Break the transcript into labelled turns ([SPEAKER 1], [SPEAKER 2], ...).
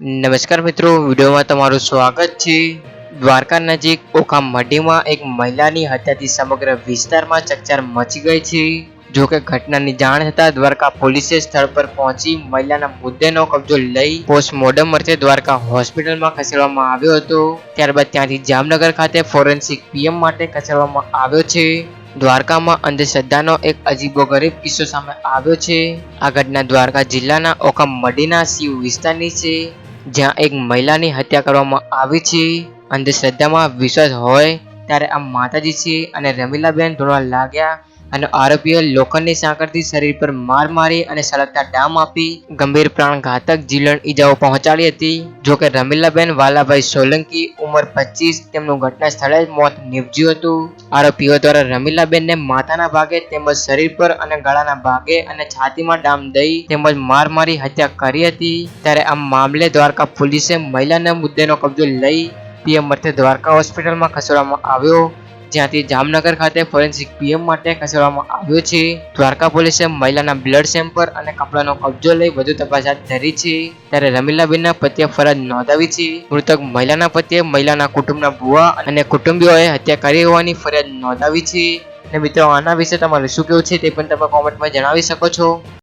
[SPEAKER 1] નમસ્કાર મિત્રો, વિડીયોમાં તમારું સ્વાગત છે. દ્વારકા નજીક ઓખા મઢીમાં એક મહિલાની હત્યાથી સમગ્ર વિસ્તારમાં ચકચાર મચી ગઈ છે. જો કે ઘટનાની જાણ થતાં દ્વારકા પોલીસે સ્થળ પર પહોંચી મહિલાના મુદ્દેનો કબજો લઈ પોસ્ટમોર્ટમ અર્થે દ્વારકા હોસ્પિટલમાં ખસેડવામાં આવ્યો હતો. ત્યારબાદ ત્યાંથી જામનગર ખાતે ફોરેન્સિક પીએમ માટે ખસેડવામાં આવ્યો છે. દ્વારકામાં અંધશ્રદ્ધાનો એક અજીબો ગરીબ કિસ્સો સામે આવ્યો છે. આ ઘટના દ્વારકા જિલ્લાના ઓખા મઢીના શિવ વિસ્તારની છે. જ્યાં એક મહિલાની હત્યા કરવામાં આવી છે. અંધશ્રદ્ધામાં વિશ્વાસ હોય ત્યારે આ માતાજી છે અને રમીલાબેન ધોળવા લાગ્યા અને આરોપીએ લોખંડની સાંકળથી શરીર પર માર મારી અને સળગતા ડામ આપી ગંભીર પ્રાણઘાતક જીલણ ઈજાઓ પહોંચાડી હતી. જોકે રમીલાબેન વાલાભાઈ સોલંકી ઉંમર પચીસ, તેમનું ઘટના સ્થળે જ મોત નીપજ્યું હતું. આરોપીઓ દ્વારા રમીલાબેનને માથાના ભાગે તેમજ શરીર પર અને ગળાના ભાગે અને છાતીમાં ડામ દઈ તેમજ માર મારી હત્યા કરી હતી. ત્યારે આ મામલે દ્વારકા પોલીસે મહિલાના મુદ્દેનો કબજો લઈ પીએમ અર્થે દ્વારકા હોસ્પિટલમાં ખસેડવામાં આવ્યો. જ્યાંથી જામનગર ખાતે ફોરેન્સિક પીએમ માટે ખસેડવામાં આવ્યો છે. દ્વારકા પોલીસે મહિલાના બ્લડ સેમ્પલ અને કપડાનો કબજો લઈ વધુ તપાસ હાથ ધરી છે. ત્યારે રમીલાબેનના પતિએ ફરજ નોંધાવી છે. મૃતક મહિલાના પતિએ મહિલાના કુટુંબના ભુવા અને કુટુંબીઓએ હત્યા કરી હોવાની ફરિયાદ નોંધાવી છે. અને મિત્રો, આના વિશે તમારું શું કેવું છે તે પણ તમે કોમેન્ટમાં જણાવી શકો છો.